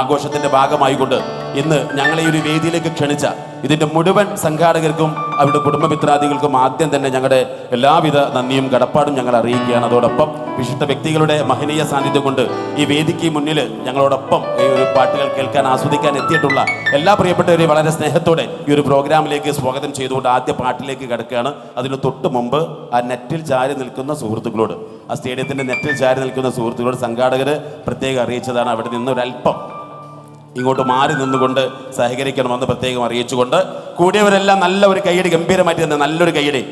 ആഘോഷത്തിന്റെ ഭാഗമായിക്കൊണ്ട് ഇന്ന് ഞങ്ങളെ ഒരു വേദിയിലേക്ക് ക്ഷണിച്ച ഇതിന്റെ മുഴുവൻ സംഘാടകർക്കും അവരുടെ കുടുംബമിത്രാദികൾക്കും ആദ്യം തന്നെ ഞങ്ങളുടെ എല്ലാവിധ നന്ദിയും കടപ്പാടും ഞങ്ങൾ അറിയിക്കുകയാണ്. അതോടൊപ്പം വിശിഷ്ട വ്യക്തികളുടെ മഹനീയ സാന്നിധ്യം കൊണ്ട് ഈ വേദിക്ക് മുന്നിൽ ഞങ്ങളോടൊപ്പം ഈ ഒരു പാട്ടുകൾ കേൾക്കാൻ ആസ്വദിക്കാൻ എത്തിയിട്ടുള്ള എല്ലാ പ്രിയപ്പെട്ടവരെയും വളരെ സ്നേഹത്തോടെ ഈ ഒരു പ്രോഗ്രാമിലേക്ക് സ്വാഗതം ചെയ്തുകൊണ്ട് ആദ്യ പാട്ടിലേക്ക് കിടക്കുകയാണ്. അതിന് തൊട്ട് മുമ്പ് ആ നെറ്റിൽ ചാരി നിൽക്കുന്ന സുഹൃത്തുക്കളോട് ആ സ്റ്റേഡിയത്തിന്റെ നെറ്റിൽ ചാരി നിൽക്കുന്ന സുഹൃത്തുക്കളോട് സംഘാടകർ പ്രത്യേകം അറിയിച്ചതാണ്. അവിടെ നിന്ന് ഒരല്പം ഇങ്ങോട്ട് മാറി നിന്നുകൊണ്ട് സഹകരിക്കണമെന്ന് പ്രത്യേകം അറിയിച്ചുകൊണ്ട് കൂടിയവരെല്ലാം നല്ല ഒരു കൈയടി ഗംഭീരമായിട്ട് തന്നെ നല്ലൊരു കൈയടി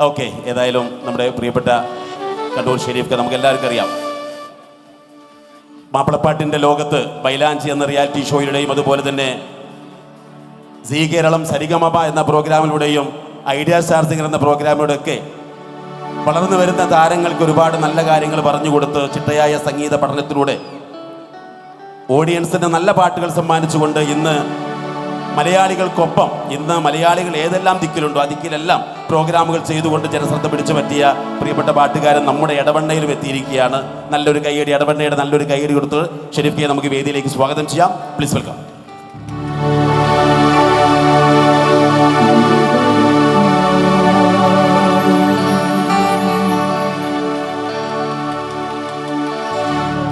ഓക്കെ ഏതായാലും നമ്മുടെ പ്രിയപ്പെട്ട കണ്ണൂർ ഷെരീഫ് നമുക്ക് എല്ലാവർക്കും അറിയാം. മാപ്പിളപ്പാട്ടിന്റെ ലോകത്ത് ബൈലാഞ്ചി എന്ന റിയാലിറ്റി ഷോയിലൂടെയും അതുപോലെ തന്നെ സി കേരളം സരിഗമപ എന്ന പ്രോഗ്രാമിലൂടെയും ഐഡിയ സ്റ്റാർ സിംഗർ എന്ന പ്രോഗ്രാമിലൂടെയൊക്കെ വളർന്നു വരുന്ന താരങ്ങൾക്ക് ഒരുപാട് നല്ല കാര്യങ്ങൾ പറഞ്ഞു കൊടുത്ത് ചിട്ടയായ സംഗീത പഠനത്തിലൂടെ ഓഡിയൻസിന് നല്ല പാട്ടുകൾ സമ്മാനിച്ചുകൊണ്ട് ഇന്ന് മലയാളികൾക്കൊപ്പം ഇന്ന് മലയാളികൾ ഏതെല്ലാം ദിക്കിലുണ്ടോ ആ ദിക്കിലെല്ലാം പ്രോഗ്രാമുകൾ ചെയ്തുകൊണ്ട് ജനശ്രദ്ധ പിടിച്ചു പറ്റിയ പ്രിയപ്പെട്ട പാട്ടുകാരൻ നമ്മുടെ ഇടവണ്ണയിലും എത്തിയിരിക്കുകയാണ്. നല്ലൊരു കൈയടി ഇടവണ്ണയുടെ നല്ലൊരു കൈയടി കൊടുത്ത് ഷെരീഫിയെ നമുക്ക് വേദിയിലേക്ക് സ്വാഗതം ചെയ്യാം. Please welcome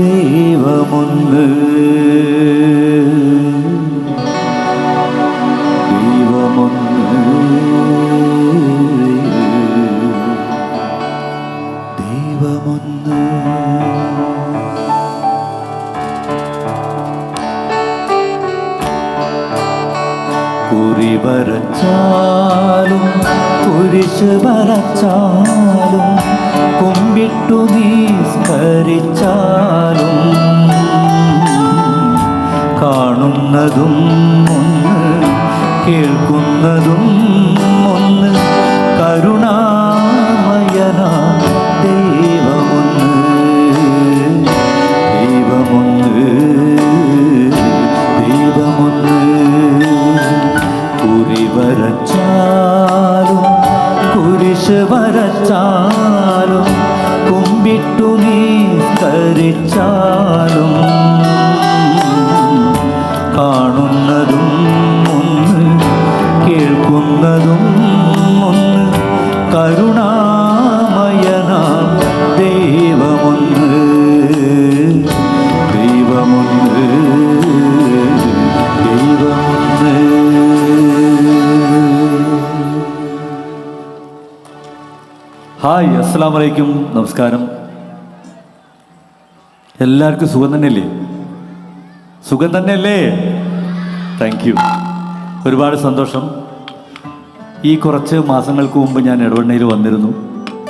ദൈവമൊന്ന്. കുറി വരച്ചാലും കുരിശ് വരച്ചാലും കുമ്പിട്ടു നിസ്കരിച്ചാലും കാണുന്നതും ഒന്ന് കേൾക്കുന്നതും ഒന്ന് കരുണാമയന. ഹായ് അസ്സാം വലൈക്കും നമസ്കാരം. എല്ലാവർക്കും സുഖം തന്നെയല്ലേ? സുഖം തന്നെയല്ലേ? താങ്ക് യു ഒരുപാട് സന്തോഷം. ഈ കുറച്ച് മാസങ്ങൾക്ക് മുമ്പ് ഞാൻ ഇടവണ്ണയിൽ വന്നിരുന്നു.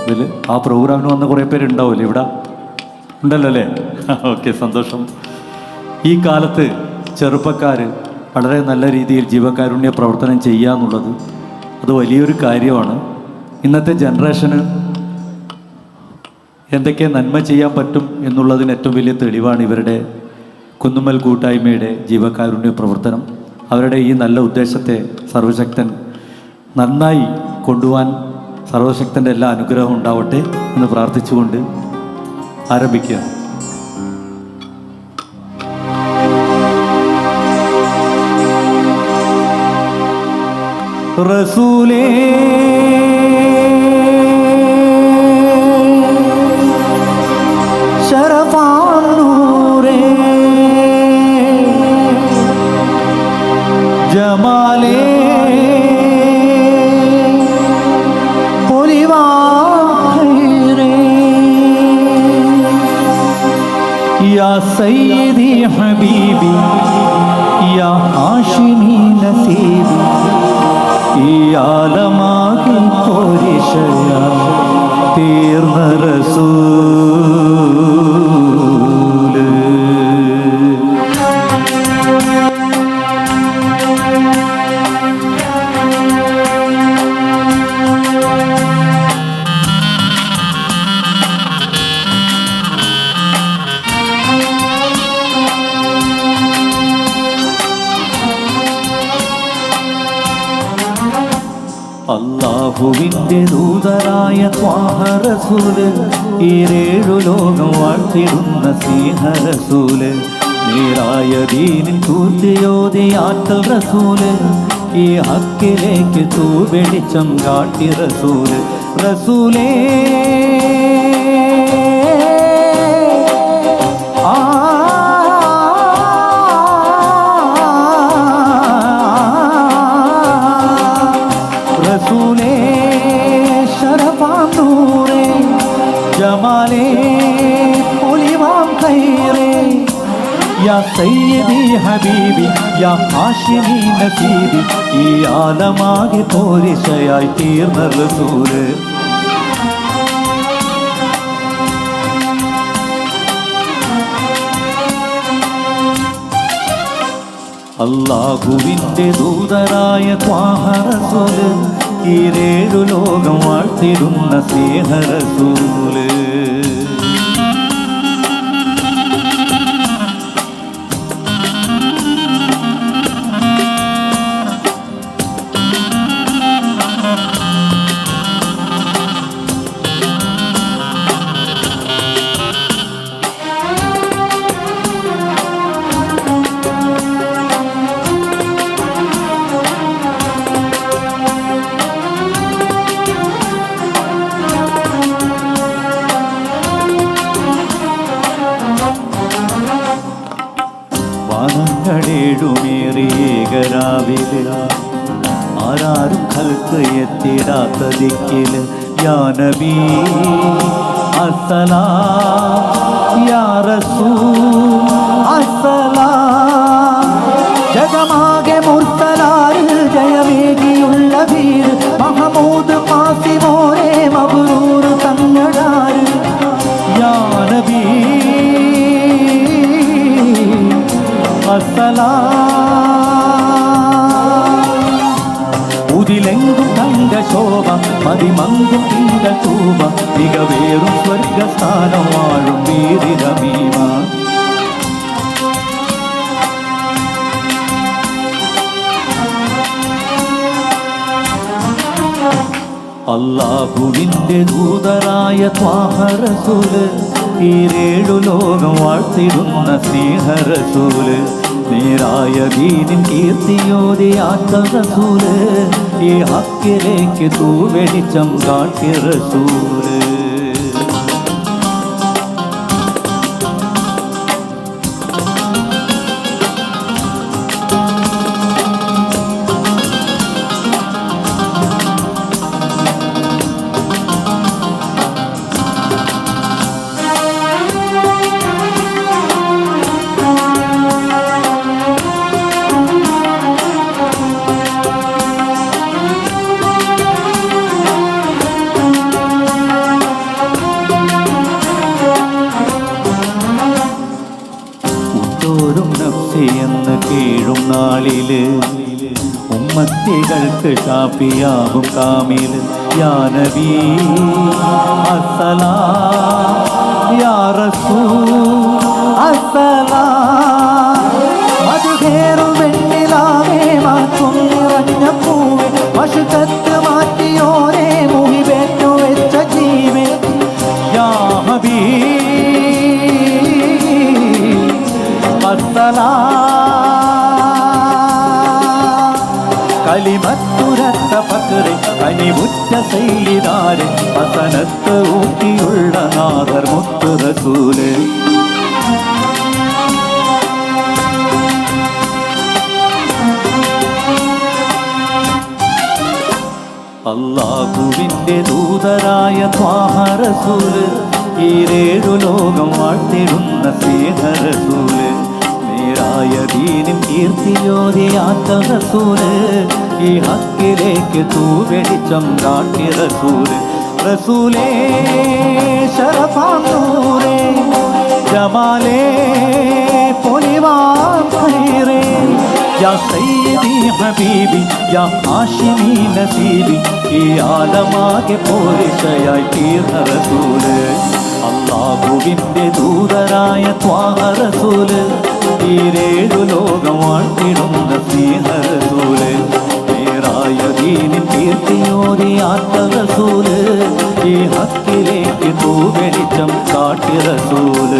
ഇതിൽ ആ പ്രോഗ്രാമിന് വന്ന കുറേ പേരുണ്ടാവില്ലേ ഇവിടെ? ഉണ്ടല്ലോ അല്ലേ ഓക്കെ സന്തോഷം. ഈ കാലത്ത് ചെറുപ്പക്കാർ വളരെ നല്ല രീതിയിൽ ജീവകാരുണ്യ പ്രവർത്തനം ചെയ്യുക എന്നുള്ളത് അത് വലിയൊരു കാര്യമാണ്. ഇന്നത്തെ ജനറേഷന് എന്തൊക്കെ നന്മ ചെയ്യാൻ പറ്റും എന്നുള്ളതിന് ഏറ്റവും വലിയ തെളിവാണ് ഇവരുടെ കുന്നുമ്മൽ കൂട്ടായ്മയുടെ ജീവകാരുണ്യ പ്രവർത്തനം. അവരുടെ ഈ നല്ല ഉദ്ദേശത്തെ സർവശക്തൻ നന്നായി കൊണ്ടുപോകാൻ സർവശക്തന്റെ എല്ലാ അനുഗ്രഹവും ഉണ്ടാവട്ടെ എന്ന് പ്രാർത്ഥിച്ചുകൊണ്ട് ആരംഭിക്കുക. റസൂലേ ശരഫാനൂരേ ജമാലേ പൊലിവാഹൈറേ യാ സയ്യിദി ഹബീബി ദൂതരായ ത്വാഹറസൂൽ ഈരേഴു ലോകം വാഴ്ത്തിടുന്ന സ്നേഹരസൂൽ നേരായ ദീനിൽ കൂർത്തിയോതി ആറ്റൽ റസൂൽ ഈ ഹക്കിലേക്ക് തൂ വെളിച്ചം കാട്ടി റസൂൽ. റസൂലേ സയ്യിദി ഹബീബി യാ ഹാഷിമി നസീബി ഈ ആലമാകെ പോരിശയായി തീർന്ന റസൂൽ അള്ളാഹുവിന്റെ ദൂതരായ ത്വാഹറസൂൽ ഈരേഴു ലോകം വാഴ്ത്തിടുന്ന സ്നേഹരസൂൽ വാനങ്ങളേഴുമേറിയേകരാവില് ആരാരും കൽക്ക് എത്തിടാത്ത ദിക്കില് യാ നബി അസലാ യാ റസൂൽ അസലാ ജഗമാകെ മുർത്തലാരിൽ ജയമേകിയുള്ള വീര് മഹമൂദ് മാസിമോരെ മബറൂർ തങ്ങളാര് യാ നബി മതിമങ്കും തിങ്ക തൂപ മികവേറും സ്വർഗസ്ഥാനം വാഴും അള്ളാഹുവിന്റെ ദൂതരായ ത്വാഹറസൂൽ ഈരേഴു ലോകം വാഴ്ത്തിടുന്ന സ്നേഹരസൂൽ നേരായ ദീനിൻ കീർത്തിയോതിയാത്ത റസൂൽ ഈ ഹക്കിലേക്ക് തൂ വെളിച്ചം ഉമ്മത്തികൾക്ക് ഷാപ്പിയാകും കാമിൽ യാ നബി അസലാ യാ റസൂൽ അസലാ മധുകേറും വെണ്ണിലാവേ മാറ്റും നിറഞ്ഞ പൂവേ. വശുക്കത്ത് മാറ്റിയോരേ മുഹിവേറ്റു വെച്ച ജീവേ. യാ ഹബീബ് കലിമത്തുരത്ത കനിമുറ്റ സൈലിതാരെ വസനത്ത് ഊട്ടിയുള്ള നാദർ മുത്തു റസൂൽ അള്ളാഹുവിന്റെ ദൂതരായ ത്വാഹറസൂൽ ഈരേഴു ലോകം വാഴ്ത്തിടുന്ന സേഹരസൂര് നേരായ ദീനും കീർത്തിയോതിയാത്ത റസൂൽ ഈ ഹക്കിലേക്ക് തൂ വെളിച്ചം കാട്ടി റസൂൽ. റസൂലേ ശരഫാനൂരേ ജമാലേ പൊലിവാറേ യാ സയ്യിദി ഹബീബി യാ ആശിനി നസീബി ഈ ആലമാകെ പോരിശയായി തീർന്ന റസൂൽ. അള്ളാഹുവിന്റെ ദൂതരായ ത്വാഹ റസൂൽ ഈരേഴു ലോകം വാഴ്ത്തിടുന്ന സ്നേഹ റസൂൽ. നേരായ ഹൃദയദീനിൻ കീർത്തിയോരി ആത്മറസൂൽ ഈ ഹക്കിലേക്ക് തൂവെളിച്ചം കാട്ടി റസൂൽ